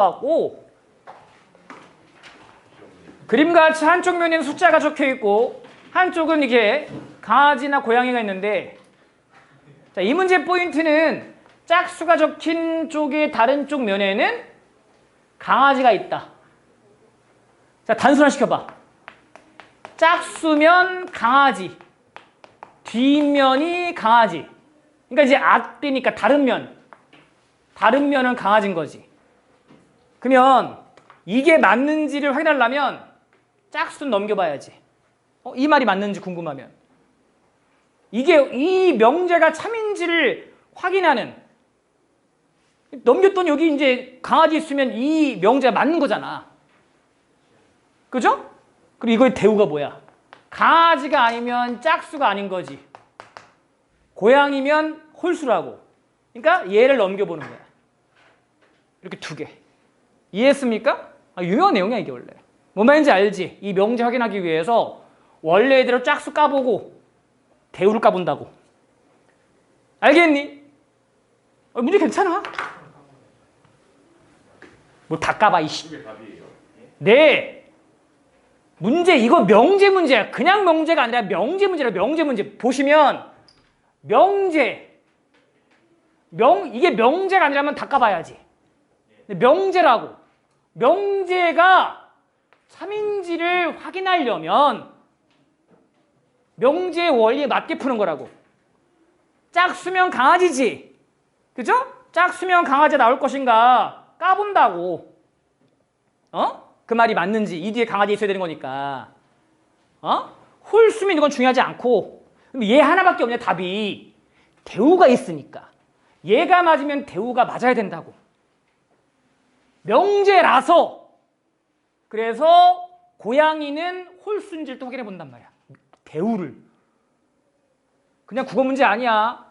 하고 그림과 같이 한쪽 면에는 숫자가 적혀 있고 한쪽은 이게 강아지나 고양이가 있는데 자, 이 문제 포인트는 짝수가 적힌 쪽의 다른 쪽 면에는 강아지가 있다. 자, 단순화 시켜봐. 짝수면 강아지, 뒷면이 강아지. 그러니까 이제 앞뒤니까 다른 면, 다른 면은 강아지인 거지. 그러면 이게 맞는지를 확인하려면 짝수는 넘겨봐야지. 어, 이 말이 맞는지 궁금하면. 이게 이 명제가 참인지를 확인하는 넘겼더니 여기 이제 강아지 있으면 이 명제가 맞는 거잖아. 그죠? 그리고 이거의 대우가 뭐야? 강아지가 아니면 짝수가 아닌 거지. 고양이면 홀수라고. 그러니까 얘를 넘겨보는 거야. 이렇게 두 개. 이해했습니까? 아, 유명한 내용이야 이게 원래. 뭔 말인지 알지? 이 명제 확인하기 위해서 원래대로 짝수 까보고 대우를 까본다고. 알겠니? 어, 문제 괜찮아? 뭐 다 까봐 이씨. 네. 문제 이거 명제 문제야. 그냥 명제가 아니라 명제 문제라 명제 문제. 보시면 명제 명 이게 명제가 아니라면 다 까봐야지. 명제라고. 명제가 참인지를 확인하려면 명제의 원리에 맞게 푸는 거라고. 짝수면 강아지지. 그죠? 짝수면 강아지 나올 것인가 까본다고. 어? 그 말이 맞는지 이 뒤에 강아지 있어야 되는 거니까. 어? 홀수면 이건 중요하지 않고 그럼 얘 하나밖에 없냐 답이 대우가 있으니까 얘가 맞으면 대우가 맞아야 된다고. 명제라서 그래서 고양이는 홀수인지를 또 확인해 본단 말이야. 대우를. 그냥 국어 문제 아니야.